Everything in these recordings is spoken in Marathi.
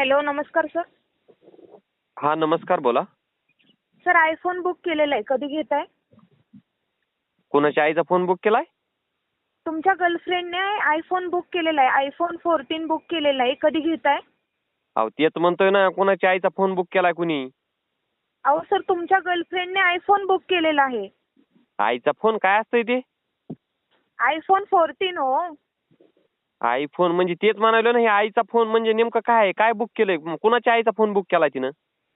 हॅलो नमस्कार सर. हा नमस्कार बोला. सर आयफोन बुक केलेला आहे. कधी घेताय? कोणाच्या आईचा फोन बुक केलाय? तुमच्या गर्लफ्रेंडने आयफोन बुक केलेला आहे. आयफोन फोर्टीन बुक केलेला आहे. कधी घेताय? अहो तेच म्हणतोय ना कोणाच्या आईचा फोन बुक केलाय कुणी? अहो सर तुमच्या गर्लफ्रेंडने आयफोन बुक केलेला आहे. आईचा फोन काय असतंय ते? आयफोन फोर्टीन हो. आयफोन म्हणजे तेच म्हणालो ना हे आईचा फोन म्हणजे नेमकं काय आहे? काय बुक केलंय? कोणाच्या आईचा फोन बुक केलाय तिनं?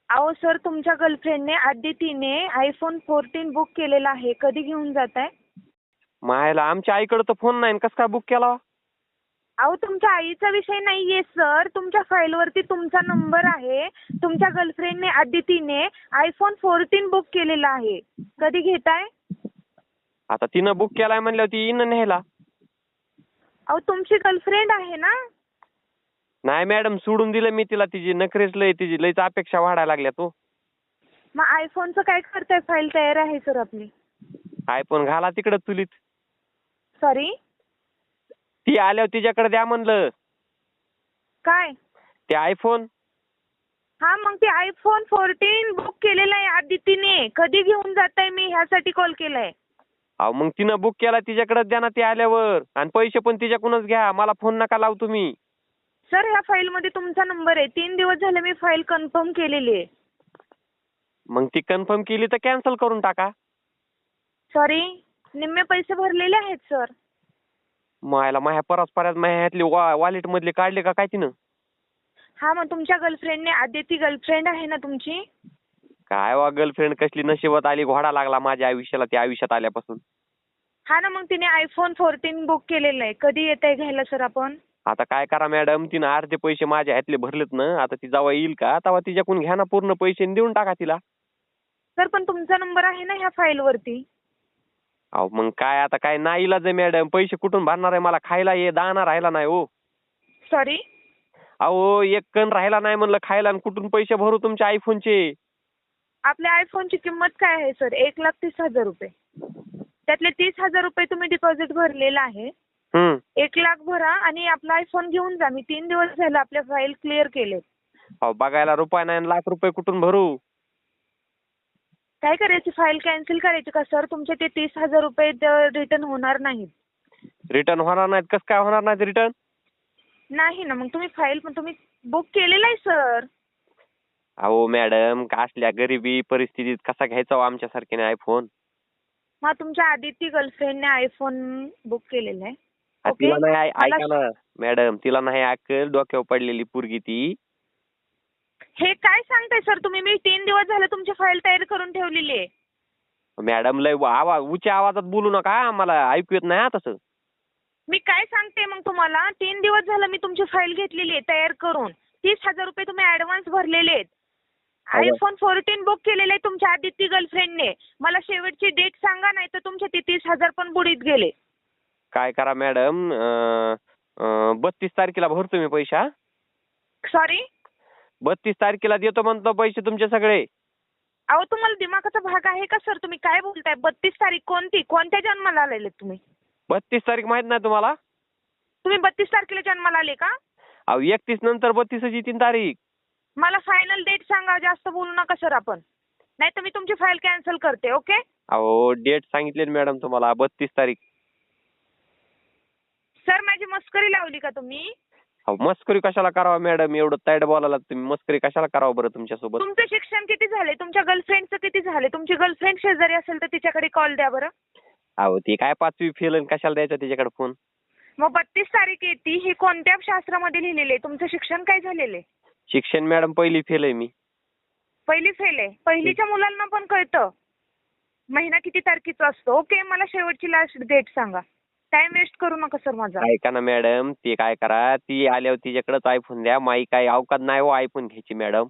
अहो सर तुमच्या गर्लफ्रेंडने आदितीने आयफोन फोर्टीन बुक केलेला आहे. कधी घेऊन जात आहे मायला आमच्या आईकडे तर फोन नाही. कसं काय बुक केला? अहो तुमच्या आईचा विषय नाहीये सर तुमच्या फाईलवरती तुमचा नंबर आहे. तुमच्या गर्लफ्रेंडने आदितीने आयफोन फोर्टीन बुक केलेला आहे. कधी घेताय? आता तिनं बुक केलाय म्हणल्यावर ती येईन न्यायला. अहो तुमची गर्लफ्रेंड आहे ना? नाही मॅडम सोडून दिलं मी तिला. तिची नखरेच लय तिची लयच अपेक्षा वाढायला लागल्या तो. मग आयफोनचं काय करताय? फाईल तयार आहे सर आपली. आयफोन घाला तिकडं चुलीत. सॉरी ती आल्यावर तिच्याकडे द्या म्हणलं. काय? ते आयफोन हा मग ते आयफोन फोर्टीन बुक केलेलं आहे आदितीने. कधी घेऊन जाताय मी? ह्यासाठी कॉल केलाय. अहो मग तिनं बुक केला तिच्याकडे द्या ना ती आल्यावर. आणि पैसे पण तिच्याकडूनच घ्या. मला फोन नका लावू तुम्ही. सर ह्या फाईलमध्ये तुमचा नंबर आहे. तीन दिवस झाले मी फाईल कन्फर्म केलेली आहे. मग ती कन्फर्म केली तर कॅन्सल करून टाका. सॉरी निम्मे पैसे भरलेले आहेत सर मायला माह्या परस्पऱ्यात माह्या ह्यातली वा वॉलेट मधले काढले का काय तिनं? हा मग तुमच्या गर्लफ्रेंडने आदिती गर्लफ्रेंड आहे ना तुमची? काय वा गर्लफ्रेंड कसली नशिबात आली घोडा लागला माझ्या आयुष्याला त्या आयुष्यात आल्यापासून. हा ना मग तिने आयफोन फोर्टीन बुक केलेलं आहे. कधी येत आहे घ्यायला सर आपण? आता काय करा मॅडम तिनं अर्धे पैसे माझ्या ह्यातले भरलेत ना. आता ती जेव्हा येईल का? तेव्हा तिच्याकडून घ्या ना पूर्ण पैसे आणि देऊन टाका तिला. सर पण तुमचा नंबर आहे ना ह्या फाईलवरती अहो मग काय आता काय नाही इलाज आहे मॅडम पैसे कुठून भरणार आहे? मला खायला ये दाना राहिला नाही हो. सॉरी अहो एक कण राहिला नाही म्हणलं खायला आणि कुठून पैसे भरू तुमच्या आयफोनचे आपल्या आयफोनची किंमत काय आहे सर एक लाख तीस हजार रुपये. त्यातले तीस हजार रुपये तुम्ही डिपॉझिट भरलेलं आहे. हम्म. एक लाख भरा आणि आपला आयफोन घेऊन जा. मी तीन दिवस झाले आपल्या फाईल क्लिअर केले अहो बघायला रुपये नाही आणि लाख रुपये कुठून भरू? काय करायची? फाईल कॅन्सल करायची का सर तुमचे ते तीस हजार रुपये रिटर्न होणार नाहीत. रिटर्न होणार नाहीत. कसं काय होणार नाहीत रिटर्न नाही ना मग तुम्ही फाईल पण तुम्ही बुक केलेलं आहे सर अहो मॅडम का असल्या गरिबी परिस्थितीत कसा घ्यायचा हो आमच्यासारख्याने आयफोन मग तुमच्या आदिती गर्लफ्रेंडने आयफोन बुक केलेला आहे. आ, ओके. तिला नाही मला- ऐका ना मॅडम तिला नाही अक्कल डोक्यावर पडलेली पोरगी ती. हे काय सांगताय सर तुम्ही मी तीन दिवस झाले तुमची फाईल तयार करून ठेवलेली आहे. मॅडम लय आवाज उच्च आवाजात बोलू नका आम्हाला ऐकू येत नाही हा तसं. मी काय सांगते मग तुम्हाला? तीन दिवस झालं मी तुमची फाईल घेतलेली आहे तयार करून. तीस हजार रुपये तुम्ही ऍडव्हान्स भरलेले आहेत. आयफोन फोर्टीन बुक केलेले आहे तुमच्या आदिती गर्लफ्रेंडने मला शेवटची डेट सांगा नाही तर तुमचे ते तीस हजार पण बुडीत गेले. काय करा मॅडम बत्तीस तारखेला भरतो मी पैसे सॉरी बत्तीस तारखेला देतो म्हणतो पैसे तुमचे सगळे. अहो तुम्हाला दिमागाचा भाग आहे का सर तुम्ही काय बोलताय? बत्तीस तारीख कोणती? कोणत्या जन्माला आलेले तुम्ही? बत्तीस तारीख माहीत नाही तुम्हाला? तुम्ही बत्तीस तारखेला जन्माला आले का? अहो एकतीस नंतर बत्तीसची तीन तारीख. मला फायनल डेट सांगा जास्त बोलू नका सर आपण. नाही तर मी तुमची फाईल कॅन्सल करते ओके अहो डेट सांगितली मॅडम तुम्हाला बत्तीस तारीख. सर माझी मस्करी लावली का तुम्ही? अहो मस्करी कशाला करावं मॅडम एवढं ताईट बोलायला तुम्ही मस्करी कशाला करावं बरं तुमच्यासोबत? तुमचं शिक्षण किती झाले? तुमच्या गर्लफ्रेंडचं किती झाले? तुमची गर्लफ्रेंड शेजारी असेल तर तिच्याकडे कॉल द्या बरं. अहो ती काय पाचवी फेल आणि कशाला द्यायचा तिच्याकडे फोन मग बत्तीस तारीख येते ही कोणत्या शास्त्रामध्ये लिहिलेली आहे? तुमचं शिक्षण काय झालेलं आहे? शिक्षण मॅडम पहिली फेल आहे मी. पहिली फेल आहे. पहिलीच्या मुलांना पण कळतं. महिना किती तारखेचा असतो. ओके मला शेवटची लास्ट डेट सांगा. टाइम वेस्ट करू नका सर माझा. ऐका ना मॅडम. ते काय करा ती आल्यावर तिच्याकडेच आयफोन द्या. माई काय अवकात नाही हो आयफोन घ्यायची मॅडम.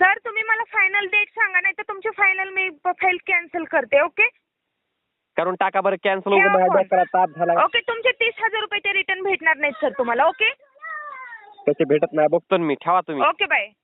सर तुम्ही मला फायनल डेट सांगा नाही तर तुमची फायनल मी फाईल कॅन्सल करते ओके? करून टाका बरं कॅन्सल. डोक्याला ताप झाला. ओके तुमचे तीस हजार रुपये ते रिटर्न भेटणार नाहीत सर तुम्हाला ओके? त्याचे भेटत नाही. बघतो ना मी. ठेवा तुम्ही. Okay bye.